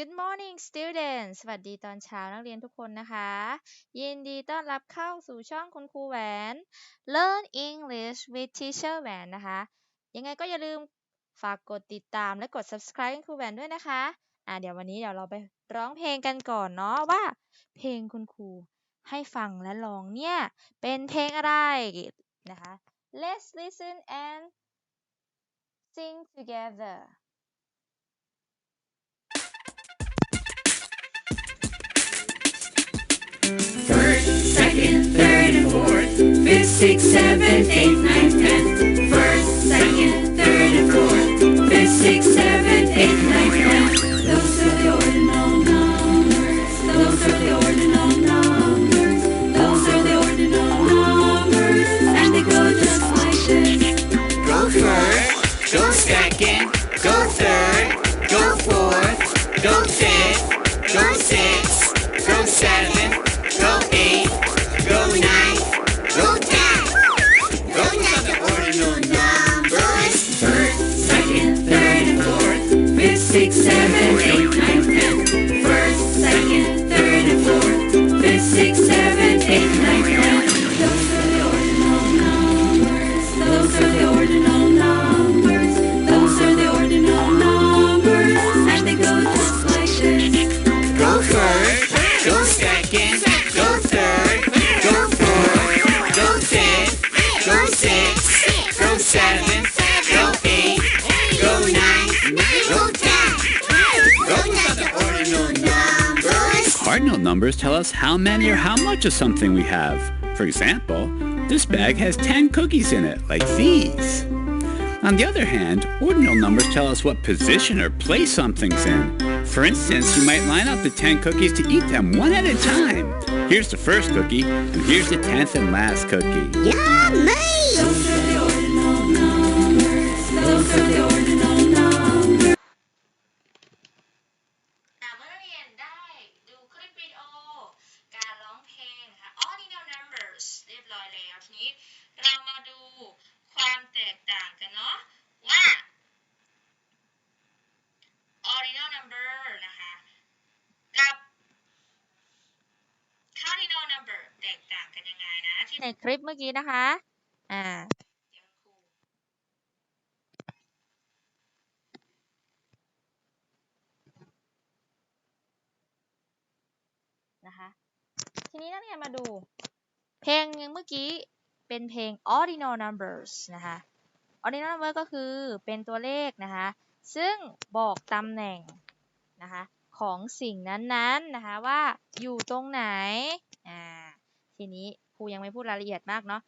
Good morning students สวัสดีตอนเช้านักเรียนทุกคนนะคะ ยินดีต้อนรับเข้าสู่ช่องคุณครูแหวน Learn English with Teacher แหวนนะคะ ยังไงก็อย่าลืมฝากกดติดตามและกด subscribe คุณครูแหวนด้วยนะคะอ่าเดี๋ยววันนี้เดี๋ยวเราไปร้องเพลงกันก่อนเนาะว่า เพลงคุณครูให้ฟังและร้องเนี่ย เป็นเพลงอะไรนะคะ Let's listen and sing together First, second, third, and fourth. Fifth, sixth, seventh, eighth, ninth, tenth. First, second, third, and fourth. Fifth, sixth, seventh, eighth, ninth, tenth. Those are the Cardinal numbers tell us how many or how much of something we have. For example, this bag has 10 cookies in it, like these. On the other hand, ordinal numbers tell us what position or place something's in. For instance, you might line up the 10 cookies to eat them one at a time. Here's the first cookie, and here's the 10th and last cookie. Those ลิปเมื่อกี้นะคะ อ่า นะคะ ทีนี้นักเรียนมาดู เพลงยังเมื่อกี้เป็นเพลง ordinal numbers นะคะ ordinal number ก็คือเป็นตัวเลขนะคะ ซึ่งบอกตำแหน่งนะคะของสิ่งนั้นๆนะคะว่าอยู่ตรงไหน อ่า ทีนี้ ครูยังไม่พูดรายละเอียดมากเนาะ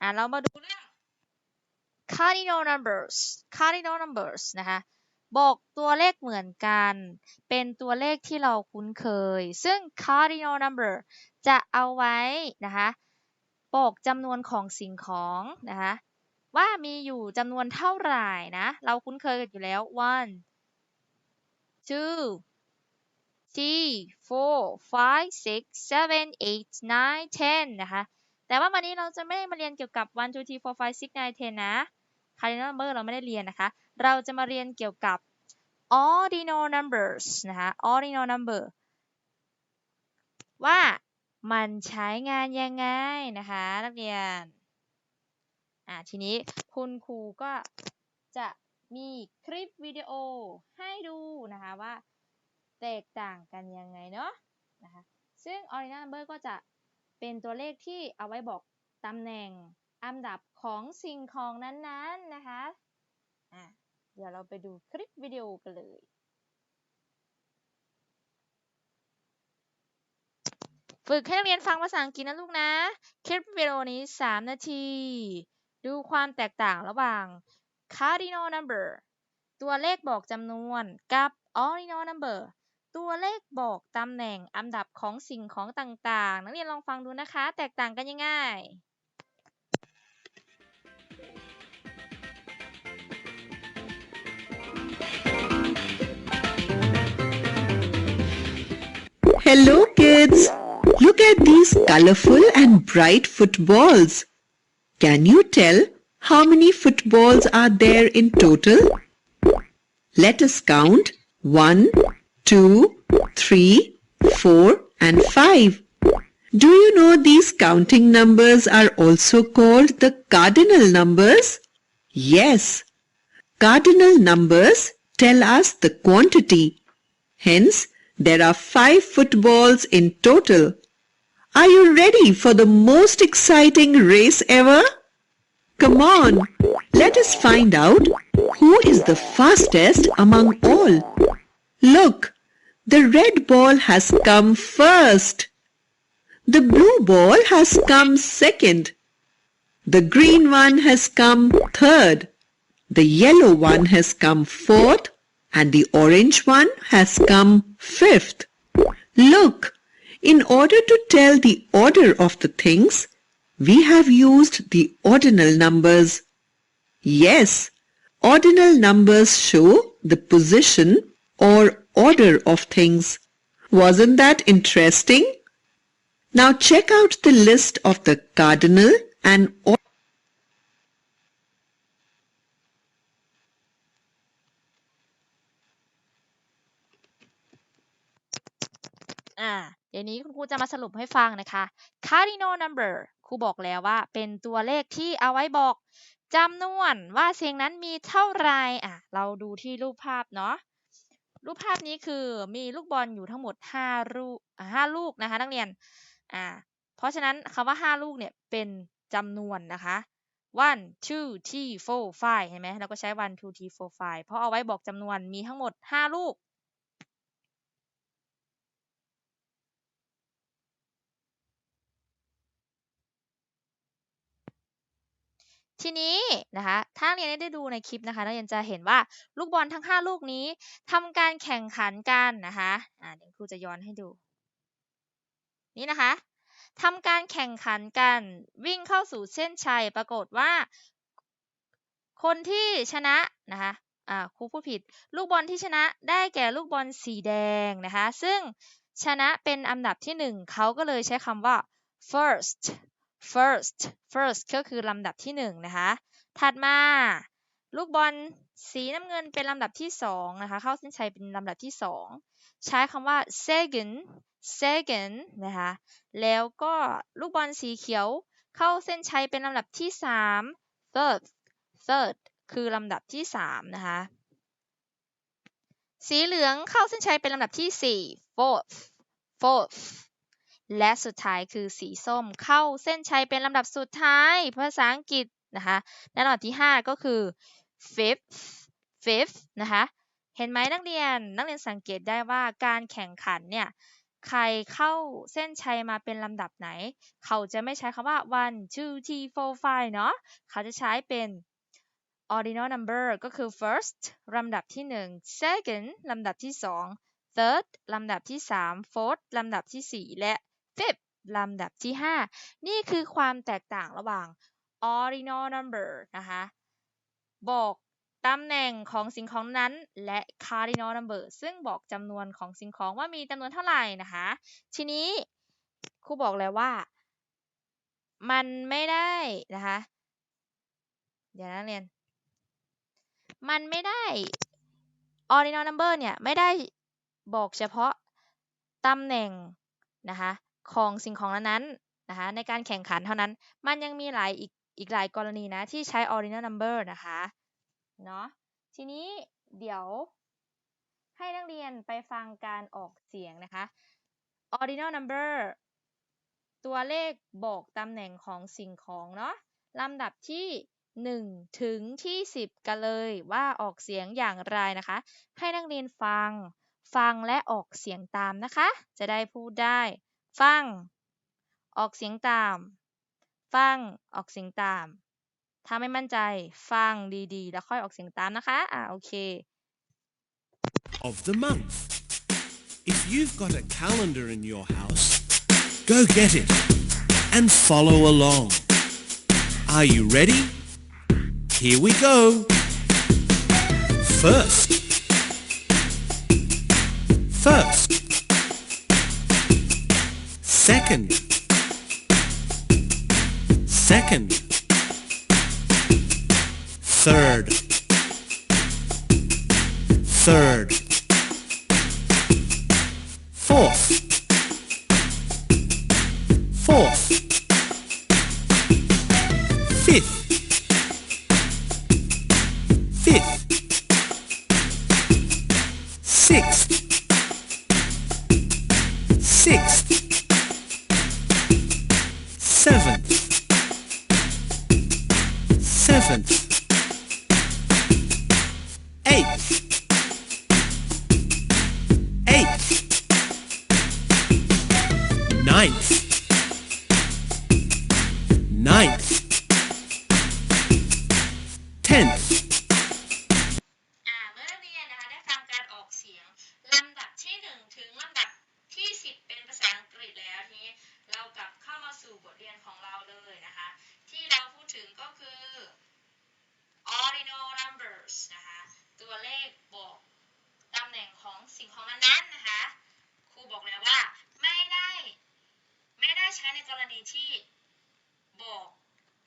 อ่าเรามาดูเรื่อง cardinal numbers cardinal numbers นะคะบอกตัวเลขเหมือนกัน เป็นตัวเลขที่เราคุ้นเคย ซึ่ง cardinal number จะเอาไว้นะคะบอกจำนวนของสิ่งของนะคะว่ามีอยู่จำนวนเท่าไหร่นะ เราคุ้นเคยกันอยู่แล้ว one two three four five six seven eight nine ten นะคะ แต่ว่าวันนี้เราจะไม่ได้มาเรียนเกี่ยวกับ one two three four five six nine ten นะ cardinal number เราไม่ได้เรียนนะคะ เราจะมาเรียนเกี่ยวกับ ordinal numbers นะคะ ordinal number ว่ามันใช้งานยังไงนะคะนักเรียน อ่าทีนี้คุณครูก็จะมีคลิปวิดีโอให้ดูนะคะว่า แตกต่างกันยังไงเนาะนะคะซึ่ง ordinal number ก็จะเป็นตัวเลขที่เอาไว้บอกตำแหน่งอันดับของสิ่งของนั้นๆนะคะอะเดี๋ยวเราไปดูคลิปวิดีโอกันเลย ฝึกให้นักเรียนฟังภาษาอังกฤษนะลูกนะ คลิปวิดีโอนี้ 3 นาที ดูความแตกต่างระหว่าง cardinal number ตัวเลขบอกจำนวนกับ ordinal number ตัวเลขบอกตำแหน่งอันดับของสิ่งของต่างๆ นักเรียนลองฟังดูนะคะ แตกต่างกันยังไง Hello, kids. Look at these colorful and bright footballs. Can you tell how many footballs are there in total? Let us count. One, two, three, four, and five. Do you know these counting numbers are also called the cardinal numbers? Yes. Cardinal numbers tell us the quantity. Hence, there are five footballs in total. Are you ready for the most exciting race ever? Come on, let us find out who is the fastest among all. Look, the red ball has come first. The blue ball has come second. The green one has come third. The yellow one has come fourth and the orange one has come fifth. Look, in order to tell the order of the things, we have used the ordinal numbers. Yes, ordinal numbers show the position or order of things. Wasn't that interesting? Now check out the list of the cardinal and อ่าเดี๋ยวนี้คุณครูจะมาสรุปให้ฟังนะคะ cardinal number ครูบอกแล้วว่าเป็นตัวเลขที่เอาไว้บอกจำนวนว่าเสียงนั้นมีเท่าไรอะ เราดูที่รูปภาพเนาะ รูปภาพนี้คือมีลูกบอลอยู่ทั้งหมด5ลูกห้าลูกนะคะ นักเรียนอ่าเพราะฉะนั้นคำว่า 5 ลูกเนี่ยเป็นจำนวนนะคะ one two three four five เห็นไหมเราก็ใช้ one two three four five เพราะเอาไว้บอกจำนวนมีทั้งหมด 5 ลูก ทีนี้นะคะถ้าเรียนได้ดูในคลิปนะคะนักเรียนจะเห็นว่าลูกบอลทั้ง 5 ลูกนี้ทำการแข่งขันกันนะคะอ่าเดี๋ยวครูจะย้อนให้ดู นี่นะคะทำการแข่งขันกันวิ่งเข้าสู่เส้นชัยปรากฏว่า คนที่ชนะนะคะอ่าครูพูดผิด ลูกบอลที่ชนะได้แก่ลูกบอลสีแดงนะคะ ซึ่งชนะเป็นอันดับที่หนึ่งเขาก็เลยใช้คำว่า first first first ก็คือลำดับที่หนึ่งนะคะ ถัดมา ลูกบอลสีน้ำเงินเป็นลำดับที่สองนะคะ เข้าเส้นชัยเป็นลำดับที่สองใช้คำว่า second second นะคะ แล้วก็ลูกบอลสีเขียวเข้าเส้นชัยเป็นลำดับที่สาม third third คือลำดับที่สามนะคะ สีเหลืองเข้าเส้นชัยเป็นลำดับที่สี่ fourth fourth และสุดท้ายคือสีส้มเข้าเส้นชัยเป็นลำดับสุดท้ายภาษาอังกฤษนะคะและลำดับที่ 5 ก็คือ fifth fifth นะคะเห็นไหมนักเรียนนักเรียนสังเกตได้ว่าการแข่งขันเนี่ยใครเข้าเส้นชัยมาเป็นลำดับไหน เขาจะไม่ใช้คำว่า one two three four five เนาะเขาจะใช้เป็น ordinal number ก็คือ first ลำดับที่ 1 second ลำดับที่ 2 third ลำดับที่ 3 fourth ลำดับที่ 4 และ fifth ลำดับที่ 5 นี่คือความแตกต่างระหว่าง ordinal number นะคะบอกตำแหน่งของสิ่งของนั้นและ cardinal number ซึ่งบอกจำนวนของสิ่งของว่ามีจำนวนเท่าไหร่นะคะ ทีนี้ครูบอกแล้วว่า มันไม่ได้นะคะ เดี๋ยวนะเรียน มันไม่ได้ ordinal number เนี่ย ไม่ได้บอกเฉพาะตำแหน่งนะคะ ของสิ่งของนั้นๆนะคะในการแข่งขันเท่านั้น มันยังมีหลายอีกอีกหลายกรณีนะที่ใช้ ordinal number นะคะเนาะทีนี้เดี๋ยวให้นักเรียนไปฟังการออกเสียงนะคะ ordinal number ตัวเลขบอกตำแหน่งของสิ่งของเนาะลำดับที่ 1 ถึงที่ 10 กันเลยว่าออกเสียงอย่างไรนะคะ ให้นักเรียนฟัง ฟังและออกเสียงตามนะคะ จะได้พูดได้ ฟัง ออกเสียงตาม ฟัง ออกเสียงตาม ถ้าไม่มั่นใจ ฟังดีๆ แล้วค่อยออกเสียงตามนะคะ อ่าโอเค of the month. If you've got a calendar in your house, go get it and follow along. Are you ready? Here we go. First. Second. Second. Third. Third. ถึงก็คือ ordinal numbers นะคะ ตัวเลขบอกตำแหน่งของสิ่งของนั้นๆนะคะ ครูบอกแล้วว่าไม่ได้ ไม่ได้ใช้ในกรณีที่บอก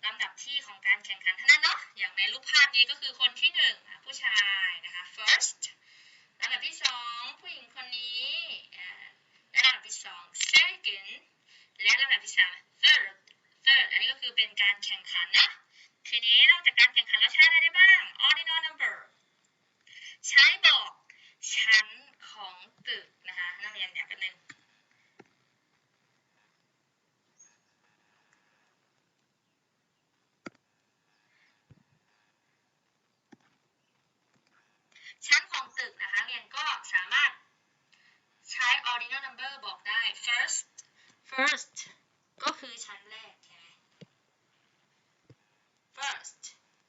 ลำดับที่ของการแข่งขันเท่านั้นเนาะ อย่างในรูปภาพนี้ก็คือคนที่หนึ่งผู้ชายนะคะ first ลำดับที่สองผู้หญิงคนนี้และลำดับที่สอง second และลำดับที่สาม third third อันนี้ก็คือเป็นการแข่งขันนะ ทีนี้นอกจากการแข่งขันแล้วใช้อะไรได้บ้าง ordinal number ใช้บอกชั้นของตึกนะคะนักเรียนเดี๋ยวกันหนึ่งชั้นของตึกนะคะเรียนก็สามารถใช้ ordinal number บอกได้ first first ก็คือชั้นแรก first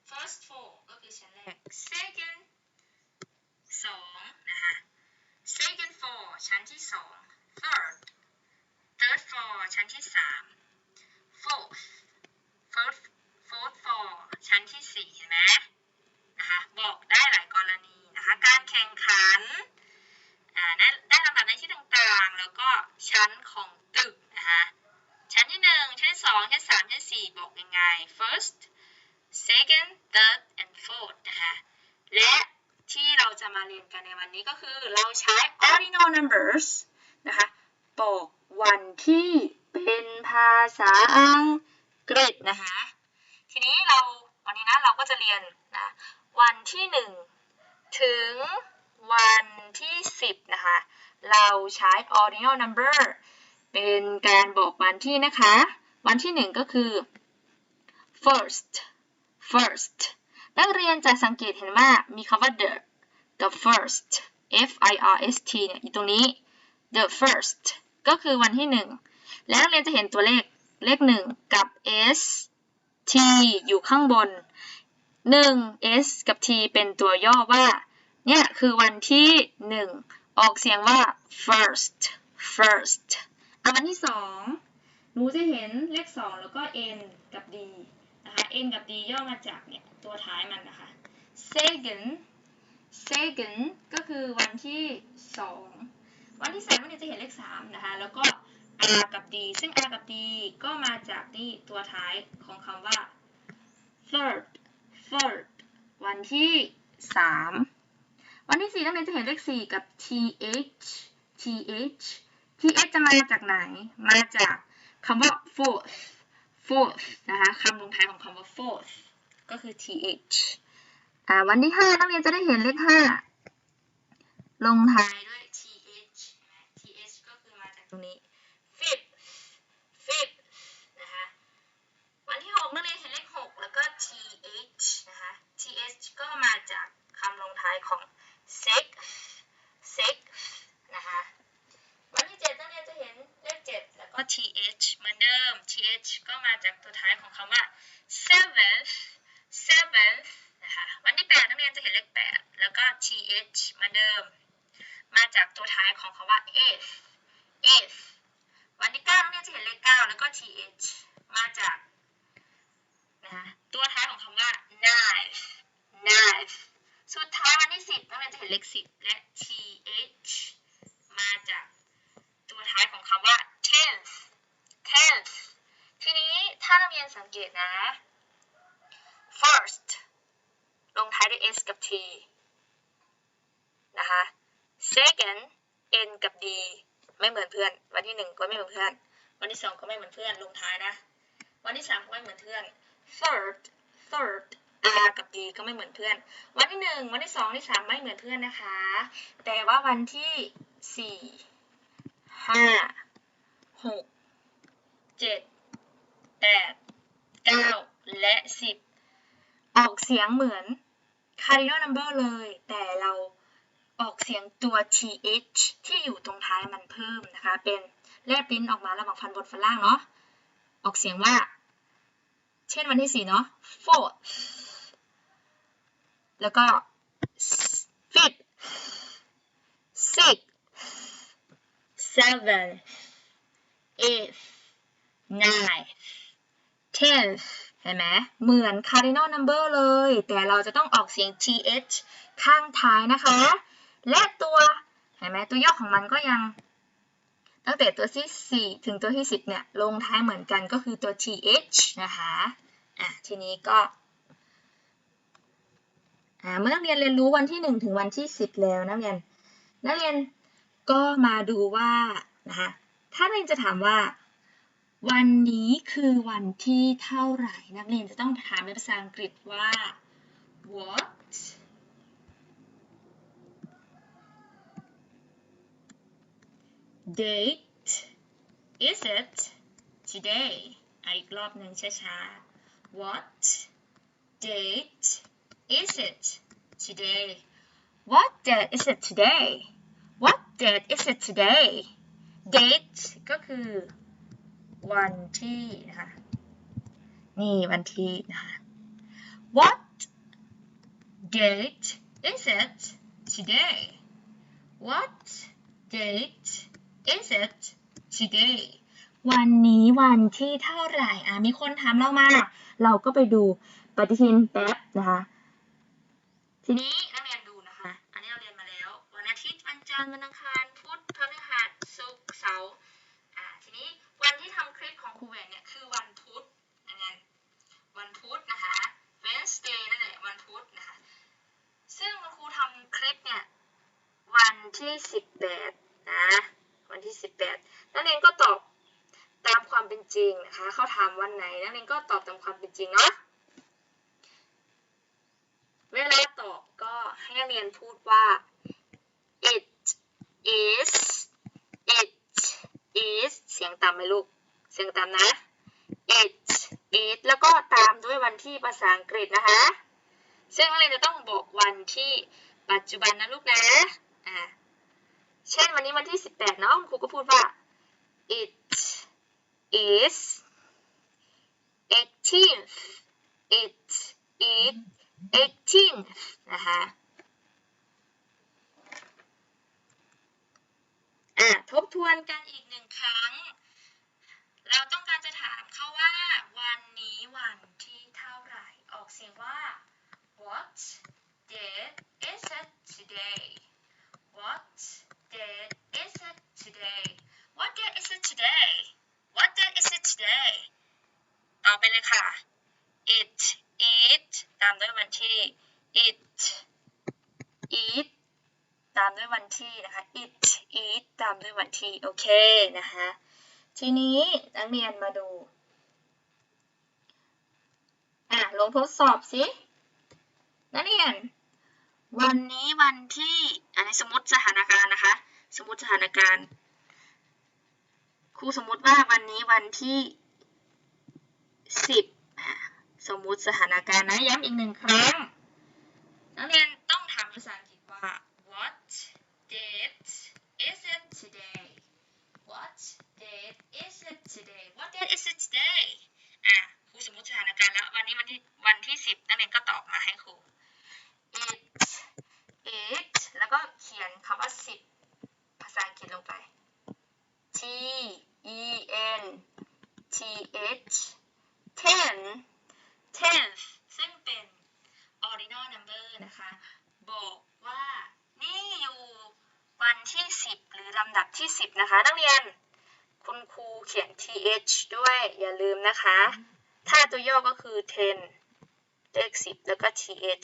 first floor ก็คือชั้นแรก second สองนะคะ second floor ชั้นที่สอง third third floor ชั้นที่สาม fourth fourth fourth floor ชั้นที่สี่เห็นไหมนะคะบอกได้หลายกรณีนะคะการแข่งขันอ่าได้ได้ลำดับในที่ต่างๆ แล้วก็ชั้นของตึกนะคะชั้นที่หนึ่งชั้นที่สองชั้นสามชั้นสี่บอกยังไง first second third and fourth นะคะและที่เราจะมาเรียนกันในวันนี้ก็คือเราใช้ ordinal numbers นะคะบอกวันที่เป็นภาษาอังกฤษนะคะ ทีนี้เราวันนี้นะเราก็จะเรียนนะวันที่หนึ่งถึงวันที่สิบนะคะ เราใช้ ordinal number เป็นการบอกวันที่นะคะ วันที่หนึ่งก็คือ first first นักเรียนจะสังเกตเห็นว่ามีคำว่า the กับ first f i r s t เนี่ยอยู่ตรงนี้ the first ก็คือวันที่หนึ่งแล้วนักเรียนจะเห็นตัวเลขเลขหนึ่งกับ s t อยู่ข้างบน 1 s กับ t เป็นตัวย่อว่า เนี่ยคือวันที่ 1 ออกเสียงว่า first first อันที่ 2 หนูจะเห็นเลข 2 แล้วก็ n กับ d n กับ d ย่อมาจากเนี่ยตัวท้ายมันนะคะ second second ก็คือวันที่ 2 วันที่3นักเรียนจะเห็นเลข3นะคะ แล้วก็ r กับ d ซึ่ง r กับ d ก็มาจากนี่ตัวท้ายของคำว่า third third วันที่ 3 วันที่ 4 นักเรียนจะเห็นเลข 4 กับ th th th จะมาจากไหน มาจากคำว่า fourth fourth นะคะคำลงท้ายของคำว่า fourth ก็คือ th อ่าวันที่ 5 นักเรียนจะได้เห็นเลข 5 ลงท้ายด้วย th ใช่ไหม th ก็คือมาจากตรงนี้ fifth fifth นะคะวันที่ 6 นักเรียนเห็นเลข 6 แล้วก็ th นะคะ th ก็มาจากคำลงท้ายของ sixth sixth นะคะ วันที่ 7 นักเรียนจะเห็นเลข 7 แล้ว ก็ th เหมือนเดิม th ก็มาจากตัวท้ายของคำว่า seventh seventh นะคะวันที่ 8 นักเรียนจะเห็นเลข 8 แล้วก็ th เหมือนเดิม มาจากตัวท้ายของคำว่า eighth วันที่ 9 นักเรียนจะเห็นเลข 9 แล้วก็ th มาจากนะคะตัวท้ายของคำว่า knife knife สุดท้ายวันที่ 10 นักเรียนจะเห็นเลข 10 และ th มาจากตัวท้ายของคำว่า tenth tenth ทีนี้ถ้านัก เรียนสังเกตนะ first ลงท้ายด้วย s กับ t นะคะ second n กับ d ไม่เหมือนเพื่อน วันที่หนึ่งก็ไม่เหมือนเพื่อน วันที่สองก็ไม่เหมือนเพื่อน ลงท้ายนะ วันที่สามก็ไม่เหมือนเพื่อน third ก็ไม่เหมือนเพื่อน วันที่หนึ่งวันที่สองวันที่สามไม่เหมือนเพื่อนนะคะ แต่ว่าวันที่สี่ห้าหกเจ็ดแปด เก้าและสิบออกเสียงเหมือน cardinal number เลย แต่เราออกเสียงตัว th ที่อยู่ตรงท้ายมันเพิ่มนะคะ เป็นแลบลิ้นออกมาระหว่างฟันบนฟันล่างเนาะ ออกเสียงว่า เช่นวันที่สี่เนาะ fourth แล้วก็ fifth sixth seventh eighth ninth tenth เห็นไหมเหมือน cardinal number เลย แต่เราจะต้องออกเสียง th ข้างท้ายนะคะ และตัวเห็นไหมตัวย่อของมันก็ยัง ตั้งแต่ตัวที่ 4 ถึงตัวที่ 10 เนี่ย ลงท้ายเหมือนกันก็คือตัว th นะคะ อะ ทีนี้ก็อ่าเมื่อนักเรียนเรียนรู้วันที่ 1 ถึงวันที่ 10 แล้วนักเรียน นักเรียนก็มาดูว่านะคะถ้านักเรียนจะถามว่า วันนี้คือวันที่เท่าไหร่ นักเรียนจะต้องถามเป็นภาษาอังกฤษว่า what date is it today อีกรอบหนึ่งช้าๆ what date is it today what date is it today what date is it today date ก็คือ วันที่นะคะนี่วันที่นะคะ what date is it today what date is it today วันนี้วันที่เท่าไหร่อะมีคนถามเรามา เราก็ไปดูปฏิทินแป๊บนะคะทีนี้นักเรียนดูนะคะ อันนี้เราเรียนมาแล้ว วันอาทิตย์วันจันทร์วันอังคาร พุธ พฤหัส ศุกร์ เสาร์ อ่า ทีนี้วันที่ทำคลิปของครูแหวนเนี่ยคือวันพุธอันนั้นวันพุธนะคะ Wednesday นั่นแหละ วันพุธนะคะ ซึ่งคุณครูทำคลิปเนี่ย วันที่สิบแปดนะ วันที่สิบแปดนักเรียนก็ตอบตามความเป็น จริงนะคะเขาถามวันไหนนักเรียนก็ตอบตามความเป็นจริงเนาะเวลาตอบก็ให้นักเรียนพูดว่า it is it is เสียงต่ำไหมลูก เสียงต่ำนะ it is แล้วก็ตามด้วยวันที่ภาษาอังกฤษนะคะ ซึ่งนักเรียนจะต้องบอกวันที่ปัจจุบันนะลูกนะ อ่า เช่นวันนี้วันที่ 18 เนาะคุณครูก็พูดว่า it is 18th it is 18th นะคะอะทบทวนกันอีกหนึ่งครั้ง เราต้องการจะถามเขาว่า วันนี้วันที่เท่าไหร่ ออกเสียงว่า what date is it today what date is it today what date is it today what date is it today ต่อไปเลยค่ะ it it ตามด้วยวันที่ it it ตามด้วยวันที่นะคะ it it ตามด้วยวันที่โอเคนะคะทีนี้นักเรียนมาดูอะลงทดสอบสินักเรียน วันนี้วันที่อันนี้สมมติสถานการณ์นะคะ สมมติสถานการณ์ รูสมมติว่าวันนี้วันที่สิบสมมุติสถานการณ์นะย้ำอีกหนึ่งครั้งนักเรียน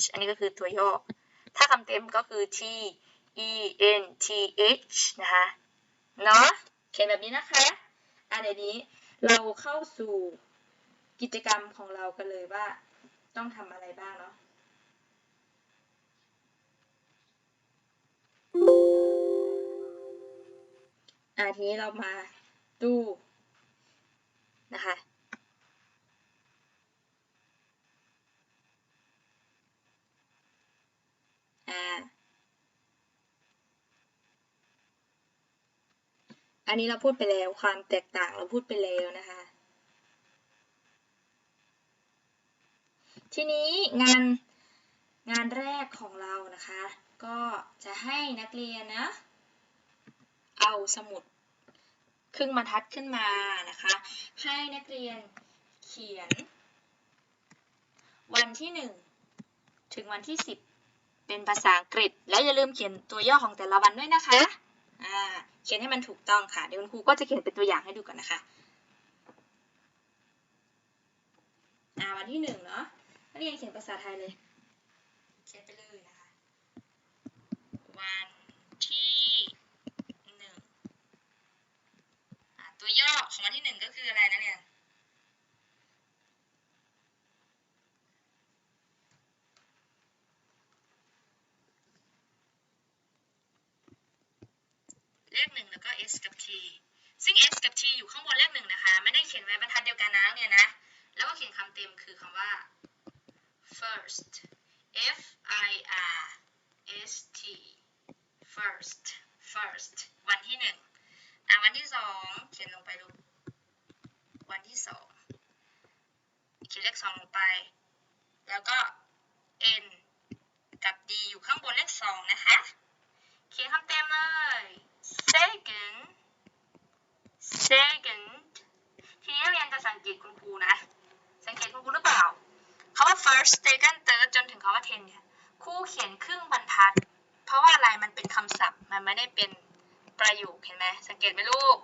h อันนี้ก็คือตัวย่อ ถ้าคำเต็มก็คือ t e n t h นะคะเนาะเขียนแบบนี้นะคะอันนี้เราเข้าสู่กิจกรรมของเรากันเลยว่าต้องทำอะไรบ้างเนาะอ่าทีนี้เรามาดูนะคะ อันนี้เราพูดไปแล้วความแตกต่างเราพูดไปแล้วนะคะ ทีนี้งานงานแรกของเรานะคะ ก็จะให้นักเรียนนะ เอาสมุดครึ่งบรรทัดขึ้นมานะคะ ให้นักเรียนเขียน วันที่หนึ่งถึงวันที่สิบ เป็นภาษาอังกฤษ แล้วอย่าลืมเขียนตัวย่อของแต่ละวันด้วยนะคะอ่าเขียนให้มันถูกต้องค่ะ เดี๋ยวคุณครูก็จะเขียนเป็นตัวอย่างให้ดูก่อนนะคะอ่าวันที่หนึ่งเนาะนักเรียนเขียนภาษาไทยเลย เขียนไปเลยนะคะ วันที่หนึ่งอ่าตัวย่อของวันที่หนึ่งก็คืออะไรนะเนี่ย เลขหนึ่งแล้วก็ s กับ t ซึ่ง s กับ t อยู่ข้างบนเลขหนึ่งนะคะ ไม่ได้เขียนไว้บรรทัดเดียวกันนะเนี่ยนะ แล้วก็เขียนคำเต็มคือคำว่า first f i r s t first first วันที่หนึ่งอะวันที่สองเขียนลงไปลูกวันที่สองเขียนเลขสองลงไป แล้วก็ n กับ d อยู่ข้างบนเลขสองนะคะ เขียนคำเต็มเลย second second ทีนี้เรียนจะสังเกตคุณครูนะ สังเกตคุณครูหรือเปล่าคำว่า first second third จนถึงคำว่า ten เนี่ยครูเขียนครึ่งบรรทัด เพราะว่าอะไรมันเป็นคำศัพท์ มันไม่ได้เป็นประโยคเห็นไหมสังเกตไหมลูก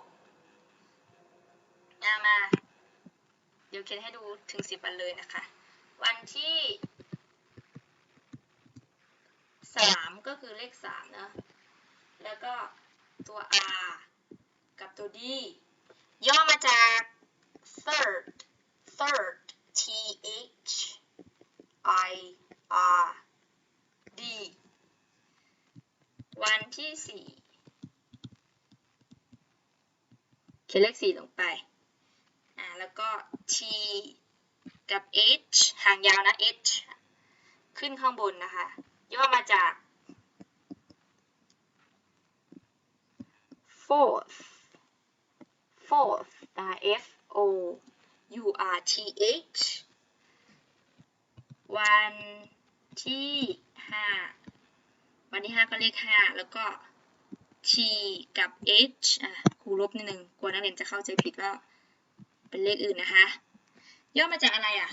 เอามา เดี๋ยวเขียนให้ดูถึงสิบวันเลยนะคะ วันที่สามก็คือเลขสามเนะ แล้วก็ตัว R กับตัว D ย่อมาจาก third third T H I R D วันที่สี่เขียนเลขสี่ลงไป อ่า แล้วก็ T กับ H หางยาวนะ H ขึ้นข้างบนนะคะ ย่อมาจาก fourth fourth นะคะ F O U R T H วันที่ห้าวันที่ห้าก็เลขห้าแล้วก็ T กับ H อะครูลบนิดนึงกลัวนักเรียนจะเข้าใจผิดว่าเป็นเลขอื่นนะคะ ย่อมาจากอะไรอะ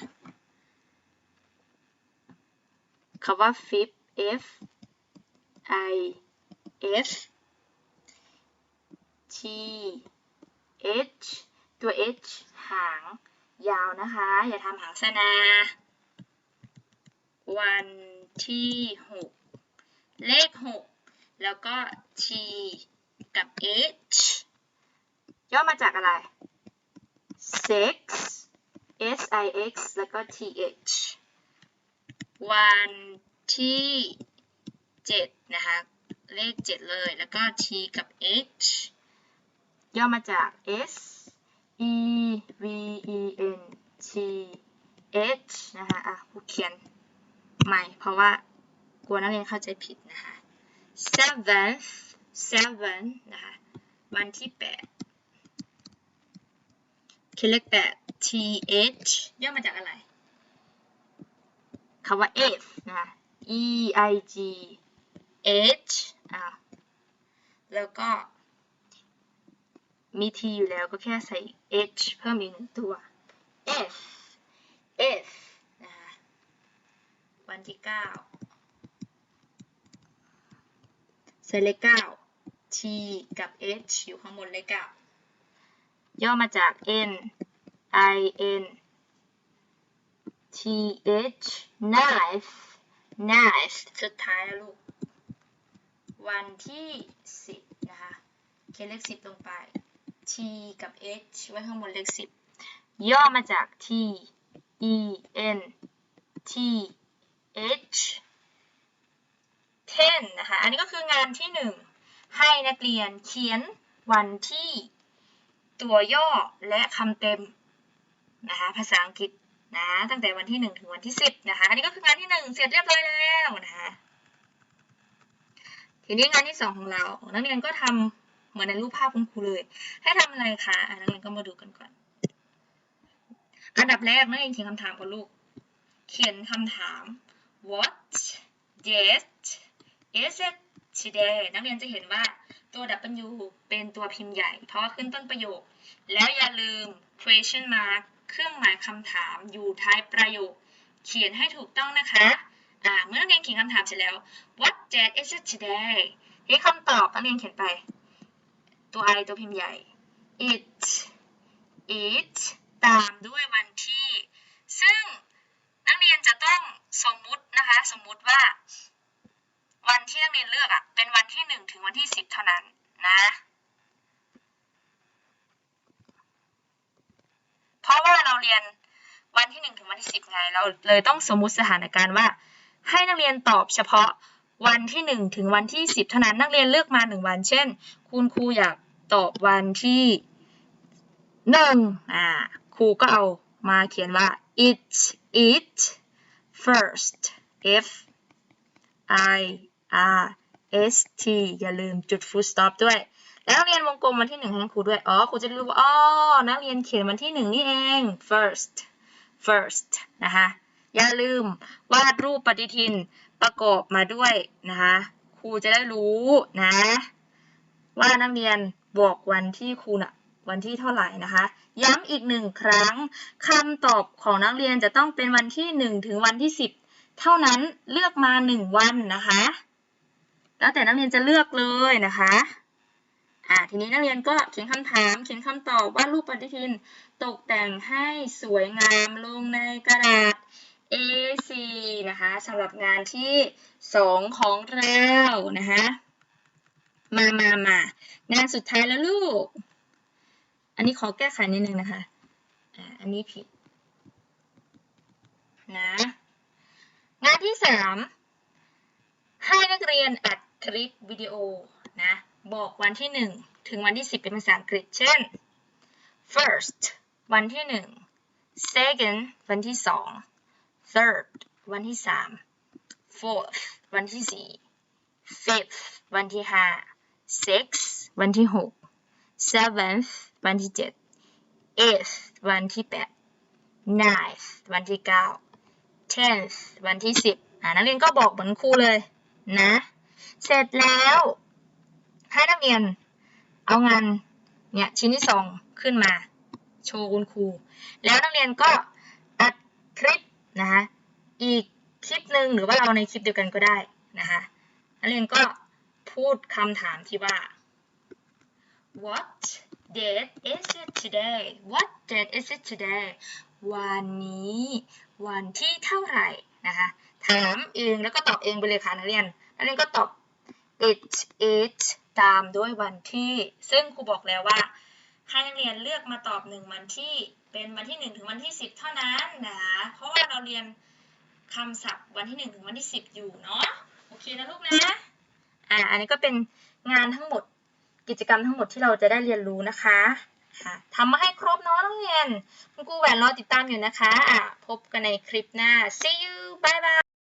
คำว่า fifth F I F T H ตัว H หางยาวนะคะ อย่าทำหางสนา วันที่หกเลขหกแล้วก็ T กับ H ย่อมาจากอะไร six S I X แล้วก็ T H วันที่เจ็ดนะคะ เลขเจ็ดเลย แล้วก็ T กับ H ย่อมาจาก S E V E N T H นะคะอะครูเขียนใหม่ เพราะว่ากลัวนักเรียนเข้าใจผิดนะคะ seventh seven นะคะวันที่แปดเขียนเลขแปด T H ย่อมาจากอะไรคำว่า eighth นะคะ E I G H อะแล้วก็ มี t อยู่แล้วก็แค่ใส่ h เพิ่มอีกหนึ่งตัว f f นะคะวันที่เก้าใส่เลขเก้า t กับ h อยู่ข้างบนเลขเก้าย่อมาจาก n i n t h knife knife สุดท้ายแล้วลูก วันที่สิบนะคะ เขียนเลขสิบลงไป t กับ h ไว้ข้างบนเลขสิบย่อมาจาก t e n t h 10นะคะ อันนี้ก็คืองานที่หนึ่งให้นักเรียนเขียนวันที่ตัวย่อและคำเต็มนะคะภาษาอังกฤษนะตั้งแต่วันที่หนึ่งถึงวันที่สิบนะคะอันนี้ก็คืองานที่หนึ่งเสร็จเรียบร้อยแล้วนะคะทีนี้งานที่สองของเรา นักเรียนก็ทำ เหมือนในรูปภาพคุณครูเลย ให้ทำอะไรคะอะนักเรียนก็มาดูกันก่อน อันดับแรกนักเรียนเขียนคำถามก่อนลูก เขียนคำถาม what date is it today นักเรียนจะเห็นว่าตัว W เป็นตัวพิมพ์ใหญ่ เพราะว่าขึ้นต้นประโยค แล้วอย่าลืม question mark เครื่องหมายคำถามอยู่ท้ายประโยค เขียนให้ถูกต้องนะคะอ่าเมื่อนักเรียนเขียนคำถามเสร็จแล้ว what date is it today ที่คำตอบนักเรียนเขียนไป ตัว I ตัวพิมพ์ใหญ่ it it ตามด้วยวันที่ ซึ่งนักเรียนจะต้องสมมุตินะคะ สมมุติว่า วันที่นักเรียนเลือกอะเป็นวันที่หนึ่งถึงวันที่สิบเท่านั้นนะเพราะว่าเราเรียนวันที่หนึ่งถึงวันที่สิบไง เราเลยต้องสมมุติสถานการณ์ว่า ให้นักเรียนตอบเฉพาะ วันที่หนึ่งถึงวันที่สิบเท่านั้นนักเรียนเลือกมาหนึ่งวัน เช่น คุณครูอยากตอบวันที่หนึ่งอ่าครูก็เอามาเขียนว่า it it first f i r s t อย่าลืมจุด full stop ด้วย แล้วนักเรียนวงกลมวันที่หนึ่งให้ครูด้วย อ๋อ ครูจะรู้ว่า อ๋อ นักเรียนเขียนวันที่หนึ่งนี่เอง first first นะคะ อย่าลืมวาดรูปปฏิทิน ประกอบมาด้วยนะคะครูจะได้รู้นะ ว่านักเรียนบอกวันที่ครูน่ะวันที่เท่าไหร่นะคะ ย้ำอีกหนึ่งครั้งคำตอบของนักเรียนจะต้องเป็นวันที่หนึ่งถึงวันที่สิบเท่านั้นเลือกมาหนึ่งวันนะคะ แล้วแต่นักเรียนจะเลือกเลยนะคะอ่าทีนี้นักเรียนก็เขียนคำถาม เขียนคำตอบวาดรูปปฏิทิน ตกแต่งให้สวยงามลงในกระดาษ A4 นะคะสำหรับงานที่สองของเรานะคะมามา มา งานสุดท้ายแล้วลูก อันนี้ขอแก้ไขนิดนึงนะคะ อ่า อันนี้ผิด นะ งานที่สามให้นักเรียนอัดคลิปวิดีโอนะ บอกวันที่หนึ่งถึงวันที่สิบเป็นภาษาอังกฤษ เช่น first วันที่หนึ่ง second วันที่สอง third วันที่สาม fourth วันที่สี่ fifth วันที่ห้า sixth วันที่หก seventh วันที่เจ็ด eighth วันที่แปด ninth วันที่เก้า tenth วันที่สิบอ่านักเรียนก็บอกเหมือนครูเลยนะ เสร็จแล้วให้นักเรียนเอางานเนี่ยชิ้นที่สองขึ้นมา โชว์คุณครู แล้วนักเรียนก็อัดคลิป นะคะอีกคลิปหนึ่งหรือว่าเราในคลิปเดียวกันก็ได้นะคะนักเรียนก็พูดคำถามที่ว่า What date is it today What date is it today วันนี้ วันที่เท่าไหร่นะคะถามเองแล้วก็ตอบเองไปเลยค่ะนักเรียนนักเรียนก็ตอบ it it ตามด้วยวันที่ ซึ่งครูบอกแล้วว่า ให้นักเรียนเลือกมาตอบหนึ่งวันที่เป็นวันที่หนึ่งถึงวันที่สิบเท่านั้นนะคะเพราะว่าเราเรียนคำศัพท์วันที่หนึ่งถึงวันที่สิบอยู่เนาะโอเคนะลูกนะอ่าอันนี้ก็เป็นงานทั้งหมดกิจกรรมทั้งหมดที่เราจะได้เรียนรู้นะคะค่ะทำมาให้ครบเนาะนักเรียนคุณครูแหวนรอติดตามอยู่นะคะอะพบกันในคลิปหน้า see you bye bye